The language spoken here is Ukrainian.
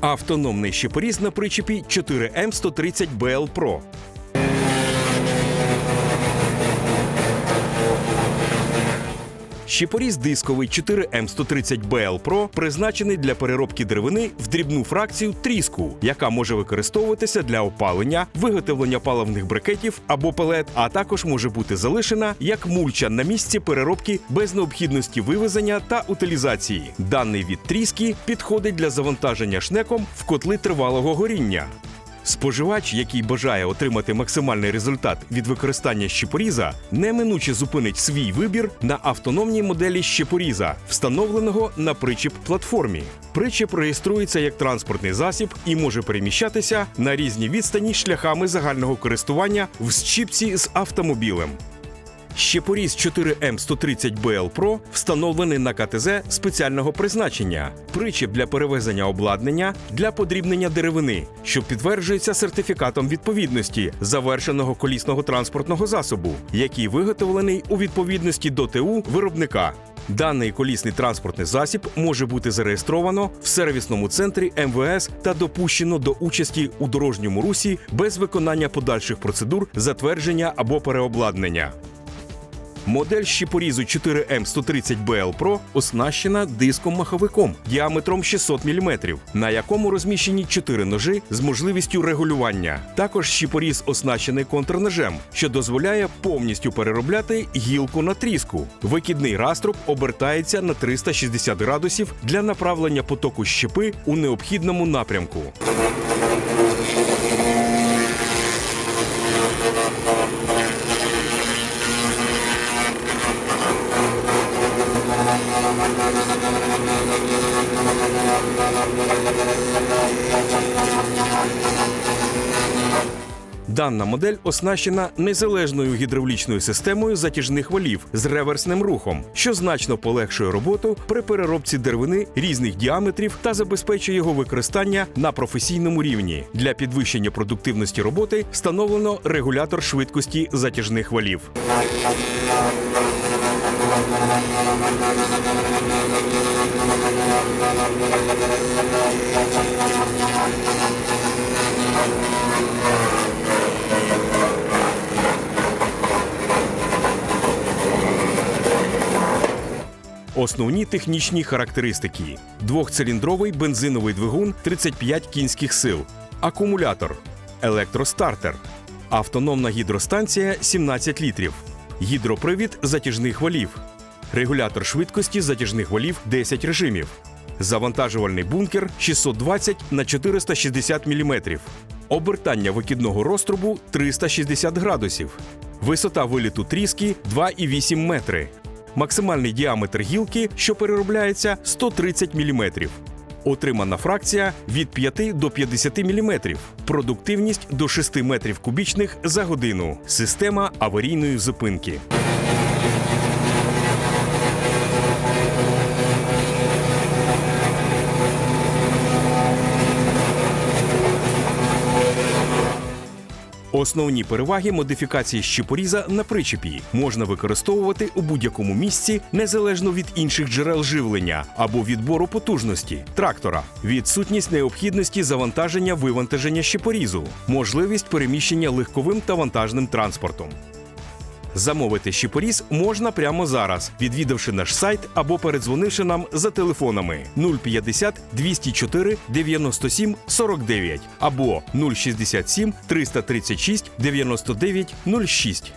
Автономний щепоріз на причепі 4М130BL Pro. Щепоріз дисковий 4М130BL Pro призначений для переробки деревини в дрібну фракцію тріску, яка може використовуватися для опалення, виготовлення паливних брикетів або пелет, а також може бути залишена як мульча на місці переробки без необхідності вивезення та утилізації. Даний від тріски підходить для завантаження шнеком в котли тривалого горіння. Споживач, який бажає отримати максимальний результат від використання щепоріза, неминуче зупинить свій вибір на автономній моделі щепоріза, встановленого на причіп платформі. Причіп реєструється як транспортний засіб і може переміщатися на різні відстані шляхами загального користування в щіпці з автомобілем. Щепоріз 4М130BL Pro встановлений на КТЗ спеціального призначення, причіп для перевезення обладнання для подрібнення деревини, що підтверджується сертифікатом відповідності завершеного колісного транспортного засобу, який виготовлений у відповідності до ТУ виробника. Даний колісний транспортний засіб може бути зареєстровано в сервісному центрі МВС та допущено до участі у дорожньому русі без виконання подальших процедур затвердження або переобладнання. Модель щепорізу 4М130BL Pro оснащена диском-маховиком діаметром 600 мм, на якому розміщені 4 ножи з можливістю регулювання. Також щепоріз оснащений контрножем, що дозволяє повністю переробляти гілку на тріску. Викидний раструб обертається на 360 градусів для направлення потоку щепи у необхідному напрямку. Дана модель оснащена незалежною гідравлічною системою затяжних валів з реверсним рухом, що значно полегшує роботу при переробці деревини різних діаметрів та забезпечує його використання на професійному рівні. Для підвищення продуктивності роботи встановлено регулятор швидкості затяжних валів. Основні технічні характеристики: двохциліндровий бензиновий двигун 35 кінських сил, акумулятор, електростартер, автономна гідростанція 17 літрів, гідропривід затяжних валів, регулятор швидкості затяжних валів 10 режимів, завантажувальний бункер 620 на 460 мм, обертання викидного розтрубу 360 градусів, висота виліту тріски 2,8 метри. Максимальний діаметр гілки, що переробляється 130 мм. Отримана фракція від 5 до 50 мм. Продуктивність до 6 метрів кубічних за годину. Система аварійної зупинки. Основні переваги модифікації щепоріза на причепі можна використовувати у будь-якому місці незалежно від інших джерел живлення або відбору потужності трактора, відсутність необхідності завантаження вивантаження щепорізу, можливість переміщення легковим та вантажним транспортом. Замовити щепоріз можна прямо зараз, відвідавши наш сайт або передзвонивши нам за телефонами 050 204 97 49 або 067 336 99 06.